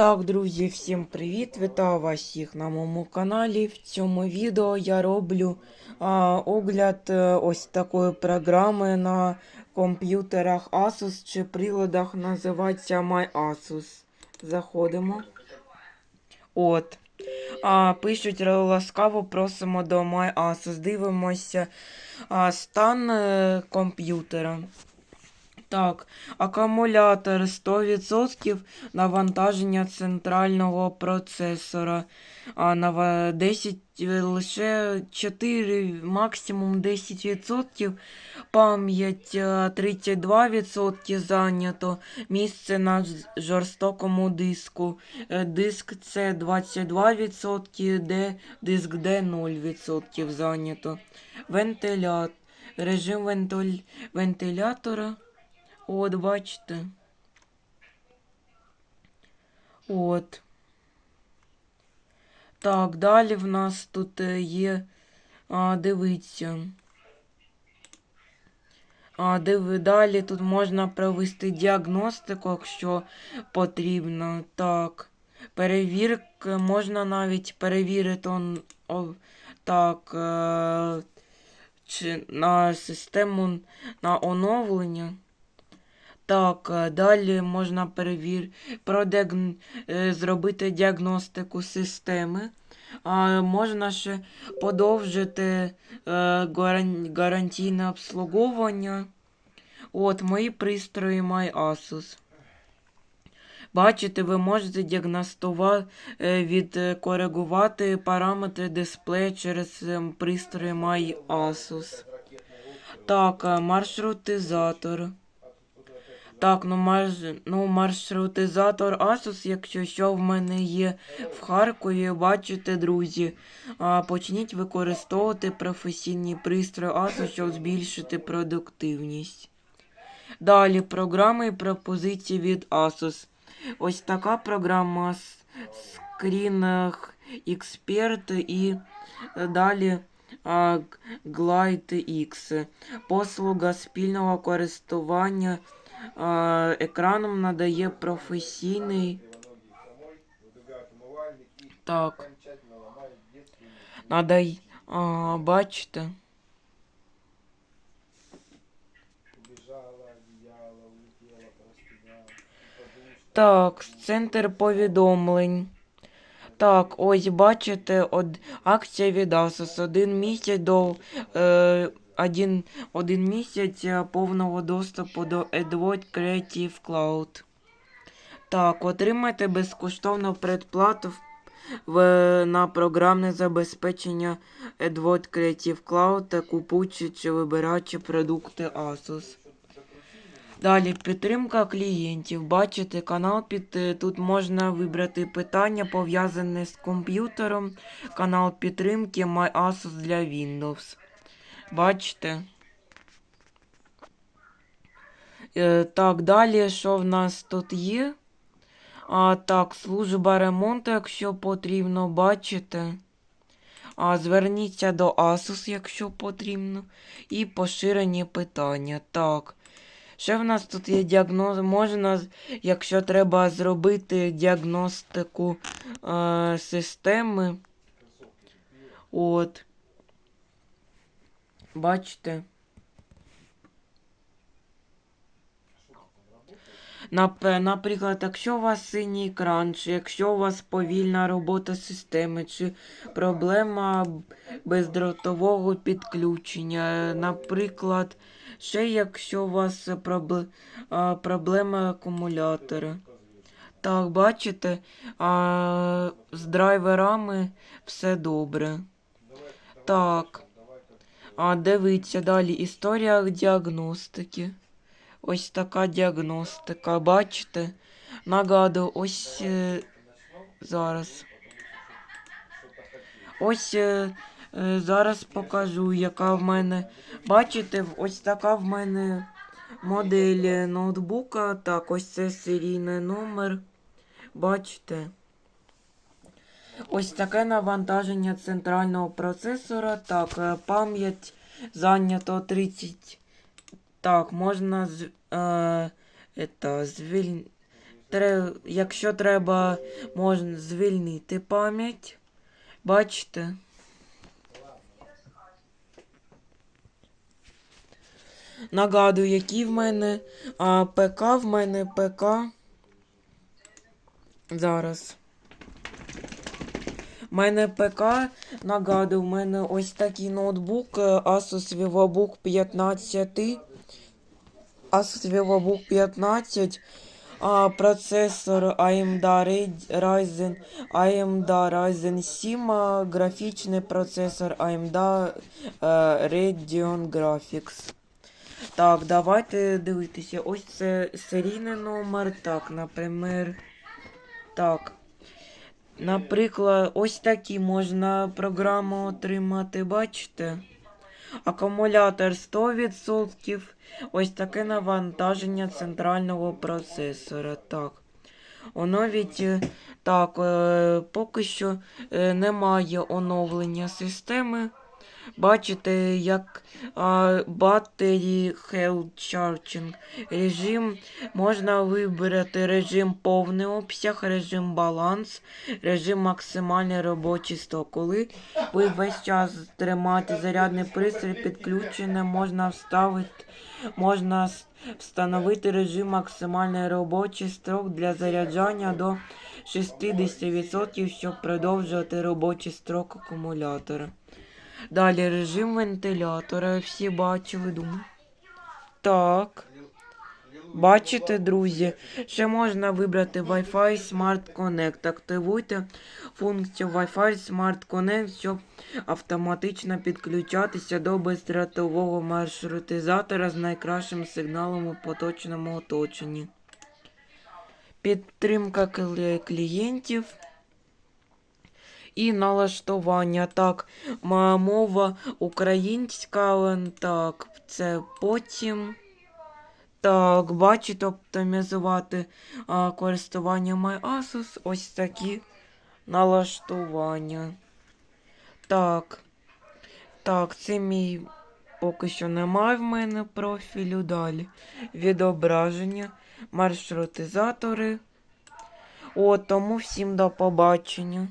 Так, друзі, всім привіт! Вітаю вас всіх на моєму каналі. В цьому відео я роблю а, огляд е, ось такої програми на комп'ютерах Asus чи приладах називається MyAsus. Заходимо. От. А, пишуть ласкаво просимо до MyAsus. Дивимося а, стан е, комп'ютера. Так, акумулятор 100% навантаження центрального процесора. А на 10 е, лише 4, максимум 10%. Пам'ять е, 32% зайнято. Місце на жорстокому диску. Е, Диск це 22%, де диск D 0% зайнято. Вентилятор. Режим вентиль... вентилятора. От, бачите. От. Так, далі в нас тут е, є. А, дивіться. А, диви, далі тут можна провести діагностику, якщо потрібно. Так. Перевірки можна навіть перевірити он, о, так, е, чи на систему на оновлення. Так, е, далі можна перевір... продіаг... е, зробити діагностику системи. А можна ще подовжити е, гарантійне обслуговування. От, мої пристрої MyAsus. Бачите, ви можете діагностувати, відкоригувати параметри дисплея через пристрої MyAsus. Так, маршрутизатор. Так, ну, марш... ну маршрутизатор Asus, якщо що в мене є в Харкові, бачите, друзі. А, почніть використовувати професійні пристрої Asus, щоб збільшити продуктивність. Далі програми і пропозиції від Asus. Ось така програма с- Screen Expert і е, далі Glide X. Послуга спільного користування екраном надає професійний. Так. Надай. А, бачите. Так, центр повідомлень. Так, ось бачите, од... акція від Asus. Один місяць до е, один, один місяць е, повного доступу до Edward Creative Cloud. Так, отримайте безкоштовну предплату в, на програмне забезпечення Edward Creative Cloud та купуючи чи вибираючи продукти Asus. Далі підтримка клієнтів. Бачите, канал під е, тут можна вибрати питання, пов'язане з комп'ютером. Канал підтримки MyAsus для Windows. Бачите? Е, так, далі, що в нас тут є? А, так, служба ремонту, якщо потрібно, бачите. А, зверніться до Asus, якщо потрібно. І поширені питання. Так. Ще в нас тут є діагноз. Можна, якщо треба зробити діагностику е, системи. От. Бачите? Наприклад, якщо у вас синій екран, чи якщо у вас повільна робота системи, чи проблема бездротового підключення, наприклад, ще якщо у вас пробл... проблема акумулятора. Так, бачите, а, з драйверами все добре. Так. А дивіться далі. Історія діагностики. Ось така діагностика. Бачите? Нагадую, ось е, зараз. Ось е, е, зараз покажу, яка в мене. Бачите, ось така в мене модель ноутбука. Так, ось це серійний номер. Бачите? Ось таке навантаження центрального процесора. Так, е, пам'ять зайнято 30. Так, можна з, е, это, звіль... тре... якщо треба, можна звільнити пам'ять. Бачите? Нагадую, які в мене а, ПК, в мене ПК. Зараз. У мене ПК, нагадую, в мене ось такий ноутбук е, Asus VivoBook 15. Asus VivoBook 15. А, процесор AMD Ryzen, AMD Ryzen 7, а, графічний процесор AMD е, Radeon Graphics. Так, давайте дивитися. Ось це серійний номер. Так, наприклад. Так. Наприклад, ось такі можна програму отримати, бачите? Акумулятор 100%. Ось таке навантаження центрального процесора. Так. Воно від е, так, е, поки що е, немає оновлення системи. Бачите, як Battery Health Charging режим. Можна вибрати режим повний обсяг, режим баланс, режим максимальний робочий сток. Коли ви весь час тримаєте зарядний пристрій підключений, можна вставити, можна встановити режим максимальний робочий строк для заряджання до 60%, щоб продовжувати робочий строк акумулятора. Далі режим вентилятора. Всі бачили, думаю. Так. Бачите, друзі, ще можна вибрати Wi-Fi Smart Connect. Активуйте функцію Wi-Fi Smart Connect, щоб автоматично підключатися до бездротового маршрутизатора з найкращим сигналом у поточному оточенні. Підтримка клієнтів. І налаштування. Так, ма- мова українська, так, це потім. Так, бачите, оптимізувати а, користування MyAsus. Ось такі налаштування. Так. Так, це мій поки що немає в мене профілю. Далі. Відображення, маршрутизатори. О, тому всім до побачення.